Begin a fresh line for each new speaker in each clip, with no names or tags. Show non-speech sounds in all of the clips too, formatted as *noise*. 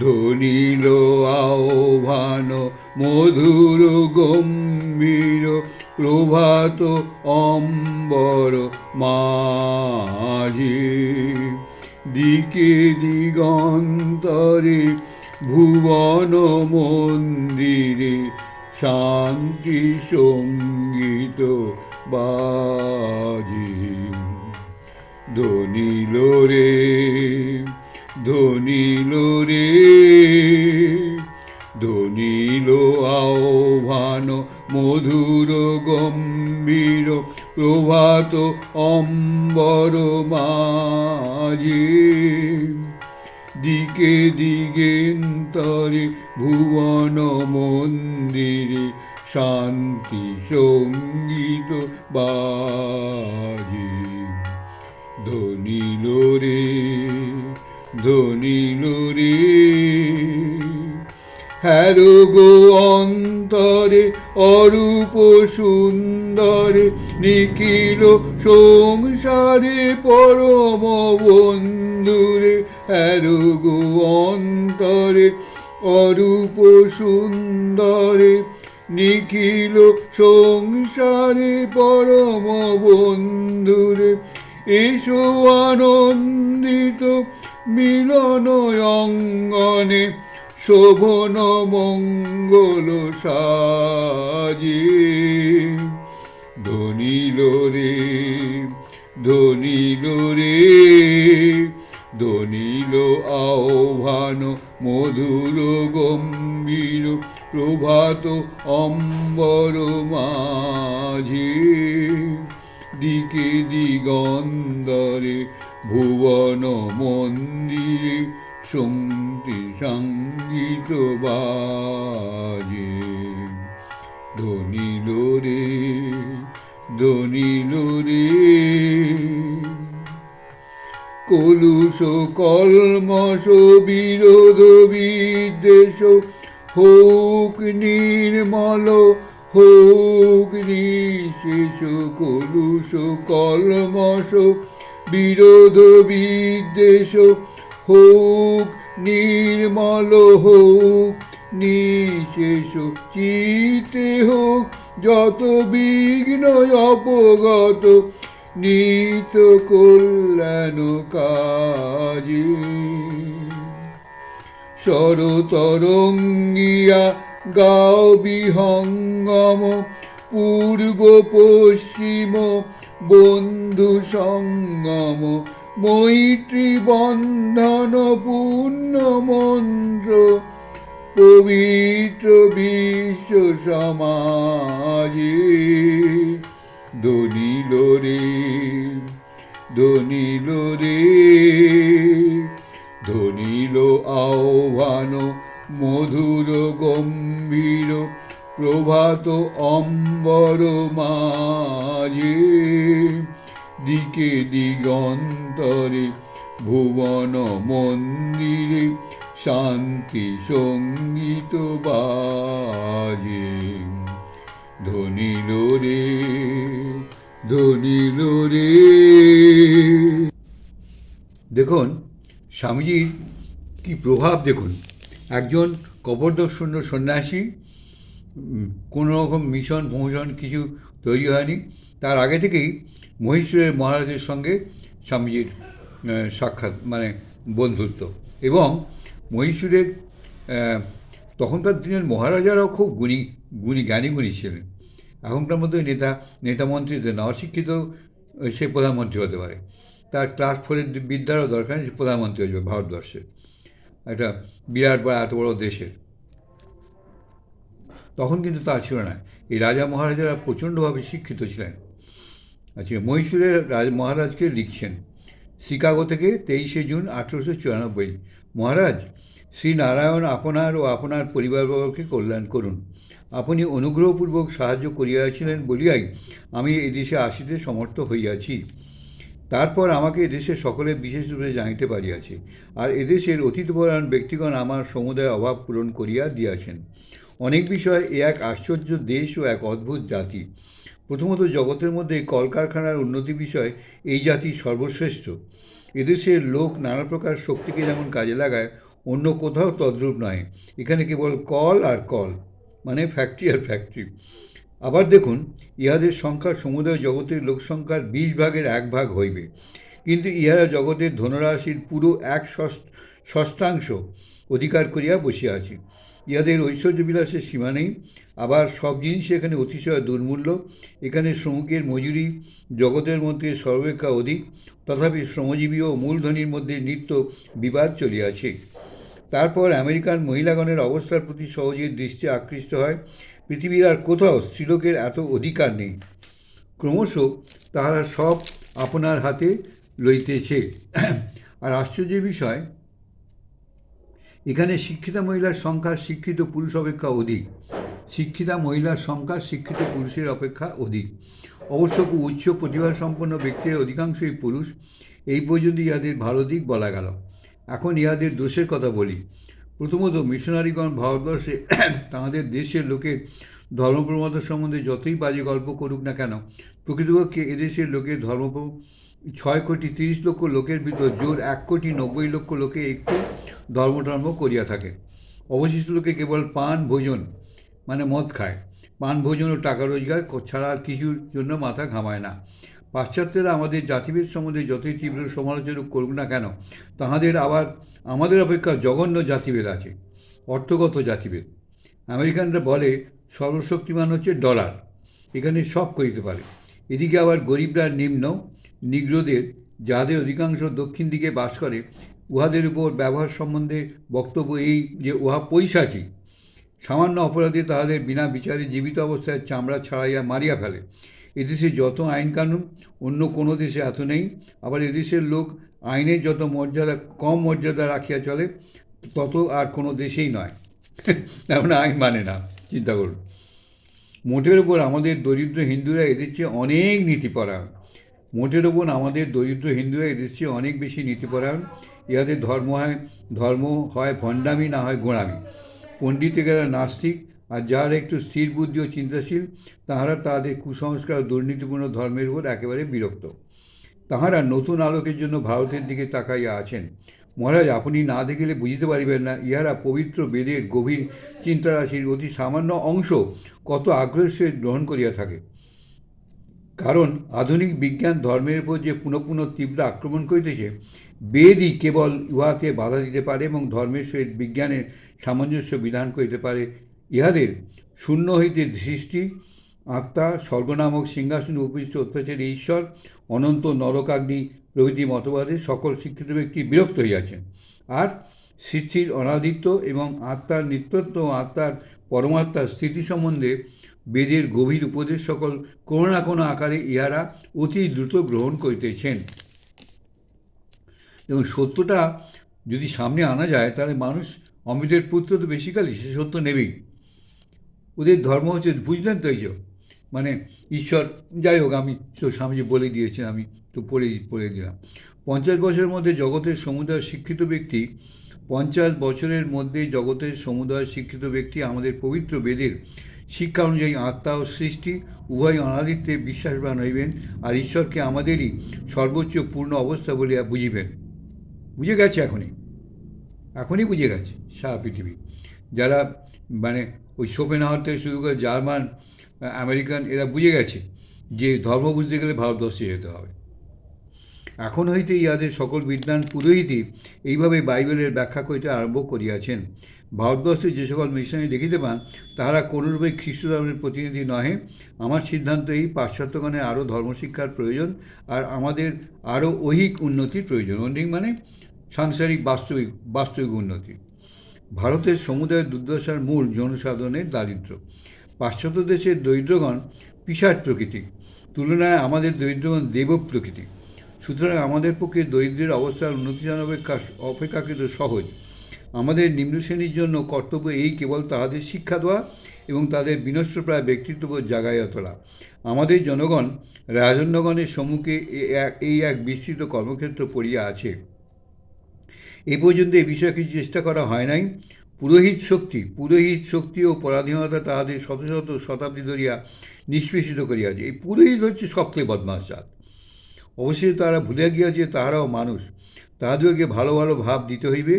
ধনিল আহ্বান, মধুর, গম্ভীর, প্রভাত, অম্বর, মাঝে। দিকে দিগন্তরে ভুবন মন্দিরে শান্তি সংগীত বাজে। ধনিল রে ধনিল রে ধনিল আহ্বান, মধুর গম্ভীর, প্রভাত অম্বর মাঝে। দিকে দিগেন্তরে ভুবন মন্দিরে শান্তি সংগীত বাজে। ধনিল রে ধনিল রে হ্যারো গো অন্তরে, অরূপ সুন্দরে, নিখিল সংসারে পরম বন্ধুরে। হ্যারো গো অন্তরে, অরূপ সুন্দরে, নিখিল সংসারে পরম বন্ধুরে। এসো আনন্দিত মিলন অঙ্গনে শোভন মঙ্গল সাজে ধনিল রে ধনিল রে ধনিল আহ্বান মধুর গম্ভীর প্রভাত অম্বর মাঝে দিকে দিগন্তরে ভুবন মন্দিরে সঙ্গী সংগীত বাজে। ধনিল রে ধনিল রে। কলুষ কলমশ বিরোধ বিদ্বেষ, হোক নির্মল হোক নিশেষ কলুষ, কলমশ, বিরোধ বিদ্বেষ হোক, নির্মল হোক, নিশেষ চিতে হোক, যত বিঘ্ন অপগত নিত কল্যাণ কাজে। সরতরঙ্গিয়া গাও বিহঙ্গম পূর্ব পশ্চিম বন্ধু সঙ্গম মৈত্রী বন্ধন পূর্ণ মন্ত্র পবিত্র বিশ্ব সমাজে। দনিল রে দনিল রে ধনিল আহ্বান মধুর, গম্ভীর, প্রভাত অম্বর মাঝে। দিকে দিগন্তরে ভুবন মন্দিরে শান্তি সংগীত বাজে। ধনিল রে ধনিল রে দেখুন, স্বামীজির কি প্রভাব দেখুন। একজন কবরদর্শন্য সন্ন্যাসী কোনো রকম মিশন মোশন কিছু তৈরি হয়নি। তার আগে থেকেই মহীশূরের মহারাজের সঙ্গে স্বামীজির সাক্ষাৎ মানে বন্ধুত্ব। এবং মহীশূরের তখনকার দিনের মহারাজারাও খুব গুণী গুণী, জ্ঞানী গুণী ছিলেন। এখনকার মধ্যে নেতা নেতা মন্ত্রীদের না অশিক্ষিত সে প্রধানমন্ত্রী হতে পারে। তার ক্লাস ফোরের বিদ্যারও দরকার প্রধানমন্ত্রী হয়ে যাবে ভারতবর্ষের একটা বিরাট বা এত বড় দেশের। তখন কিন্তু তা ছিল না। এই রাজা মহারাজারা প্রচণ্ডভাবে শিক্ষিত ছিলেন। আচ্ছা মহীশূরের রাজ, মহারাজকে লিখছেন, শিকাগো থেকে তেইশে জুন আঠেরোশো চুরানব্বই। মহারাজ, শ্রী নারায়ণ আপনার ও আপনার পরিবারবর্গকে কল্যাণ করুন। আপনি অনুগ্রহপূর্বক সাহায্য করিয়াছিলেন বলিয়াই আমি এদেশে আসিতে সমর্থ হইয়াছি। তারপর আমাকে এদেশের সকলে বিশেষরূপে জানিতে পারিয়াছে, আর এদেশের অতীতপরায়ণ ব্যক্তিগণ আমার সমুদায় অভাব পূরণ করিয়া দিয়াছেন। অনেক বিষয় এ এক আশ্চর্য দেশ ও এক অদ্ভুত জাতি। প্রথমত জগতের মধ্যে কলকারখানার উন্নতি বিষয় এই জাতি সর্বশ্রেষ্ঠ। এদেশের লোক নানা প্রকার শক্তিকে যেমন কাজে লাগায়, অন্য কোথাও তদ্রূপ নয়। এখানে কেবল কল আর কল মানে ফ্যাক্টরি আর ফ্যাক্টরি আবার দেখুন, ইহাদের সংখ্যা সমুদয় জগতের লোকসংখ্যার বিশ ভাগের এক ভাগ হইবে। কিন্তু ইহারা জগতের ধনরাশির পুরো এক ষষ্ঠাংশ অধিকার করিয়া বসিয়া আছে। ইহাদের ঐশ্বর্য বিলাসের সীমা নেই। আবার সব জিনিস এখানে অতিশয় দুর্মূল্য। এখানে শ্রমিকের মজুরি জগতের মধ্যে সর্বাপেক্ষা অধিক। তথাপি শ্রমজীবী ও মূলধনীর মধ্যে নিত্য বিবাদ চলিয়াছে। তারপর আমেরিকান মহিলাগণের অবস্থার প্রতি সহজেই দৃষ্টি আকৃষ্ট হয়। পৃথিবীর আর কোথাও স্ত্রীলোকের এত অধিকার নেই। ক্রমশ তাহারা সব আপনার হাতে লইতেছে। আর আশ্চর্যের বিষয়, এখানে শিক্ষিতা মহিলার সংখ্যা শিক্ষিত পুরুষ অপেক্ষা অধিক। শিক্ষিতা মহিলার সংখ্যা শিক্ষিত পুরুষের অপেক্ষা অধিক। অবশ্য উচ্চ প্রতিভা সম্পন্ন ব্যক্তির অধিকাংশই পুরুষ। এই পর্যন্ত ইহাদের ভালো দিক বলা গেল। এখন ইহাদের দোষের কথা বলি। প্রথমত মিশনারিগণ ভারতবর্ষে *clears throat* তাঁদের দেশের লোকের ধর্মপ্রমতা সম্বন্ধে যতই বাজে গল্প করুক না কেন, প্রকৃতপক্ষে এদেশের লোকের ধর্ম ছয় কোটি তিরিশ লক্ষ লোকের ভিতর জোর এক কোটি নব্বই লক্ষ লোকে একটু ধর্মধর্ম করিয়া থাকে। অবশিষ্ট লোকে কেবল পান, ভোজন মানে মদ খায়। পান, ভোজন ও টাকা রোজগার ছাড়া আর কিছুর জন্য মাথা ঘামায় না। পাশ্চাত্যেরা আমাদের জাতিভেদ সম্বন্ধে যতই তীব্র সমালোচনা করুক না কেন, তাহাদের আবার আমাদের অপেক্ষা জঘন্য জাতিভেদ আছে, অর্থগত জাতিভেদ। আমেরিকানরা বলে সর্বশক্তিমান হচ্ছে ডলার, এখানে সব করিতে পারে। এদিকে আবার গরিবরা নিম্ন, নিগ্রদের, যাদের অধিকাংশ দক্ষিণ দিকে বাস করে, উহাদের উপর ব্যবহার সম্বন্ধে বক্তব্য এই যে উহা পৈশাচিক। সামান্য অপরাধে তাহাদের বিনা বিচারে জীবিত অবস্থায় চামড়া ছাড়াইয়া মারিয়া ফেলে। এদেশে যত আইন কানুন অন্য কোনো দেশে এত নেই। আবার এদেশের লোক আইনের যত মর্যাদা, কম মর্যাদা রাখিয়া চলে, তত আর কোনো দেশেই নয়। এমন আইন মানে না, চিন্তা করুন। মোটের ওপর আমাদের দরিদ্র হিন্দুরা এদের চেয়ে অনেক নীতিপরায়ণ। মোটের ওপর আমাদের দরিদ্র হিন্দুরা এদের চেয়ে অনেক বেশি নীতিপরায়ণ। ইহাদের ধর্ম হয় ধর্ম হয় ভণ্ডামি, না হয় গোঁড়ামি। পণ্ডিতেরা নাস্তিক আর যারা একটু স্থির বুদ্ধি ও চিন্তাশীল, তাহারা তাহাদের কুসংস্কার ও দুর্নীতিপূর্ণ ধর্মের উপর একেবারে বিরক্ত। তাহারা নতুন আলোকের জন্য ভারতের দিকে তাকাইয়া আছেন। মহারাজ, আপনি না দেখিলে বুঝিতে পারিবেন না, ইহারা পবিত্র বেদের গভীর চিন্তারাশির অতি সামান্য অংশ কত আগ্রহের গ্রহণ করিয়া থাকে। কারণ আধুনিক বিজ্ঞান ধর্মের উপর যে পুনঃ পুনঃ তীব্র আক্রমণ করিতেছে, বেদই কেবল উহাকে বাধা দিতে পারে এবং ধর্মের সহিত বিজ্ঞানের সামঞ্জস্য বিধান করিতে পারে ইহাদের শূন্য হইতে সৃষ্টি, আত্মা, স্বর্গনামক সিংহাসনে উপবিষ্ট অত্যাচারী ঈশ্বর, অনন্ত নরকাগ্নি প্রভৃতি মতবাদে সকল শিক্ষিত ব্যক্তি বিরক্ত হইয়াছেন। আর সৃষ্টির অনাদিত্য এবং আত্মার নিত্যত্ব ও আত্মার পরমাত্মার স্থিতি সম্বন্ধে বেদের গভীর উপদেশ সকল কোনো না কোনো আকারে ইহারা অতি দ্রুত গ্রহণ করিতেছেন। এবং সত্যটা যদি সামনে আনা যায়, তাহলে মানুষ অমৃতের পুত্র তো বেশিকালই, সে সত্য নেবেই। ওদের ধর্ম হচ্ছে, বুঝলেন তো এই যে? মানে ঈশ্বর, যাই হোক, আমি তো স্বামীজি বলে দিয়েছেন, আমি তো পড়ে পড়ে দিলাম। পঞ্চাশ বছরের মধ্যে জগতের সমুদায় শিক্ষিত ব্যক্তি, পঞ্চাশ বছরের মধ্যে জগতের সমুদায় শিক্ষিত ব্যক্তি আমাদের পবিত্র বেদের শিক্ষা অনুযায়ী আত্মা ও সৃষ্টি, উভয় অনাদিত্যে বিশ্বাসবান হইবেন আর ঈশ্বরকে আমাদেরই সর্বোচ্চ পূর্ণ অবস্থা বলিয়া বুঝিবেন। বুঝে গেছে এখনই? এখনই বুঝে গেছে সারা পৃথিবী। যারা মানে ওই শোপেনহাওয়ার থেকে শুরু করে জার্মান, আমেরিকান এরা বুঝে গেছে যে ধর্ম বুঝতে গেলে ভারতবর্ষে যেতে হবে। এখন হইতে ইহাদের সকল বিদ্যান পুরোহিতই এইভাবে বাইবেলের ব্যাখ্যা করিতে আরম্ভ করিয়াছেন। ভারতবর্ষে যে সকল মিশনারি দেখিতে পান, তাহারা কোনোরূপে খ্রিস্ট ধর্মের প্রতিনিধি নহে। আমার সিদ্ধান্ত এই, পাশ্চাত্যগণের আরও ধর্মশিক্ষার প্রয়োজন আর আমাদের আরও ঐহিক উন্নতির প্রয়োজন। ঐহিক মানে সাংসারিক বাস্তবিক বাস্তবিক উন্নতি। ভারতের সমুদায়ের দুর্দশার মূল জনসাধারণের দারিদ্র পাশ্চাত্য দেশের দরিদ্রগণ পিসাট প্রকৃতি, তুলনায় আমাদের দরিদ্রগণ দেব প্রকৃতি। সুতরাং আমাদের পক্ষে দরিদ্রের অবস্থার উন্নতি অপেক্ষা, অপেক্ষাকৃত সহজ। আমাদের নিম্ন শ্রেণির জন্য কর্তব্য এই কেবল তাহাদের শিক্ষা দেওয়া এবং তাদের বিনষ্টপ্রায় ব্যক্তিত্ববোধ জাগাইয়া তোলা। আমাদের জনগণ রাজন্যগণের সম্মুখে এই এক বিস্তৃত কর্মক্ষেত্র পড়িয়া আছে। এ পর্যন্ত এ বিষয়ে কিছু চেষ্টা করা হয় নাই। পুরোহিত শক্তি পুরোহিত শক্তি ও পরাধীনতা তাহাদের শত শত শতাব্দী ধরিয়া নিষ্পেষিত করিয়াছে। এই পুরোহিত হচ্ছে সবচেয়ে বদমাস জাত। অবশ্যই তারা ভুলিয়া গিয়াছে তাহারাও মানুষ তাহাদেরকে ভালো ভালো ভাব দিতে হইবে,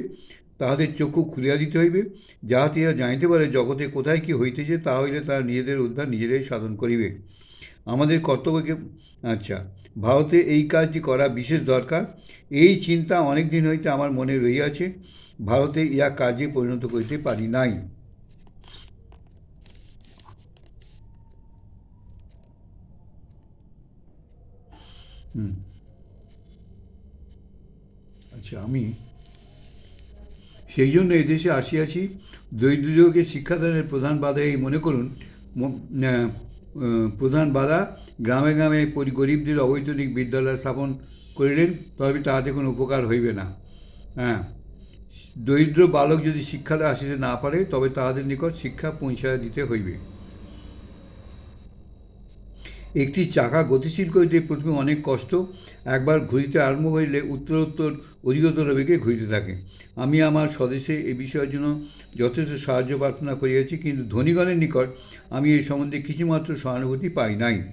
তাহাদের চক্ষু খুলিয়া দিতে হইবে। যাহাতে জানিতে পারে জগতে কোথায় কি হইতেছে, তা হইলে তারা নিজেদের উদ্ধার নিজেরাই সাধন করিবে। আমাদের কর্তব্যকে আচ্ছা ভারতে এই কাজটি করা বিশেষ দরকার। এই চিন্তা অনেক দিন হইতে আমার মনে রহিয়াছে, ভারতে ইহা কাজে পরিণত করিতে পারি নাই। আচ্ছা আমি সেই জন্য এদেশে আসিয়াছি দরিদ্রকে শিক্ষাদানের প্রধান বাধা এই মনে করুন প্রধান বাধা, গ্রামে গ্রামে গরিবদের অবৈতনিক বিদ্যালয় স্থাপন করিলেন তবে তাহাতে কোনো উপকার হইবে না। হ্যাঁ দরিদ্র বালক যদি শিক্ষালয় আসিতে না পারে, তবে তাহাদের নিকট শিক্ষা পৌঁছায় দিতে হইবে। একটি চাকা গতিশীল করিতে প্রথমে অনেক কষ্ট, একবার ঘুরিতে আরম্ভ হইলে উত্তরোত্তর অধিকতর বেগে ঘুরিতে থাকে। আমি আমার স্বদেশে এ বিষয়ের জন্য যথেষ্ট সাহায্য প্রার্থনা করিয়াছি, কিন্তু ধনীগণের নিকট আমি এই সম্বন্ধে কিছুমাত্র সহানুভূতি পাই নাই।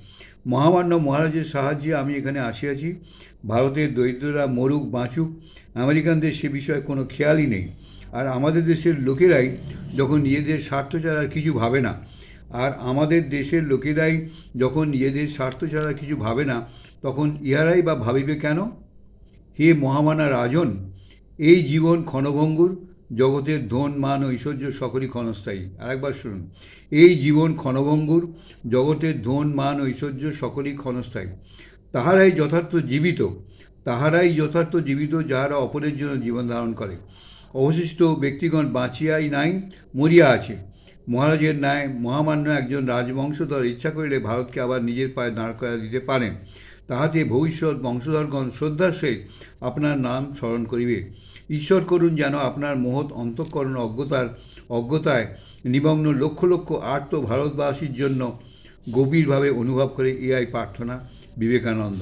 মহামান্য মহারাজের সাহায্যে আমি এখানে আসিয়াছি। ভারতের দরিদ্ররা মরুক, বাঁচুক, আমেরিকানদের সে বিষয়ে কোনো খেয়ালই নেই। আর আমাদের দেশের লোকেরাই যখন নিজেদের স্বার্থ ছাড়া কিছু ভাবে না। আর আমাদের দেশের লোকেরাই যখন নিজেদের স্বার্থ ছাড়া কিছু ভাবে না, তখন ইহারাই বা ভাবিবে কেন? হে মহামানা রাজন, এই জীবন ক্ষণভঙ্গুর, জগতের ধন, মান, ঐশ্বর্য সকলই ক্ষণস্থায়ী। আরেকবার শুনুন, এই জীবন ক্ষণভঙ্গুর, জগতের ধন, মান, ঐশ্বর্য সকলই ক্ষণস্থায়ী। তাহারাই যথার্থ জীবিত, তাহারাই যথার্থ জীবিত যাহারা অপরের জন্য জীবন ধারণ করে। অবশিষ্ট ব্যক্তিগণ বাঁচিয়াই নাই, মরিয়া আছে। মহারাজের ন্যায় মহামান্য একজন রাজবংশধর ইচ্ছা করিলে ভারতকে আবার নিজের পায়ে দাঁড় করা দিতে পারেন। তাহাতে ভবিষ্যৎ বংশধরগণ শ্রদ্ধার সহিত আপনার নাম স্মরণ করিবে। ঈশ্বর করুন যেন আপনার মহৎ অন্তঃকরণ অজ্ঞতার অজ্ঞতায় নিমগ্ন লক্ষ লক্ষ আর্ত ভারতবাসীর জন্য গভীরভাবে অনুভব করে ইহাই প্রার্থনা। বিবেকানন্দ।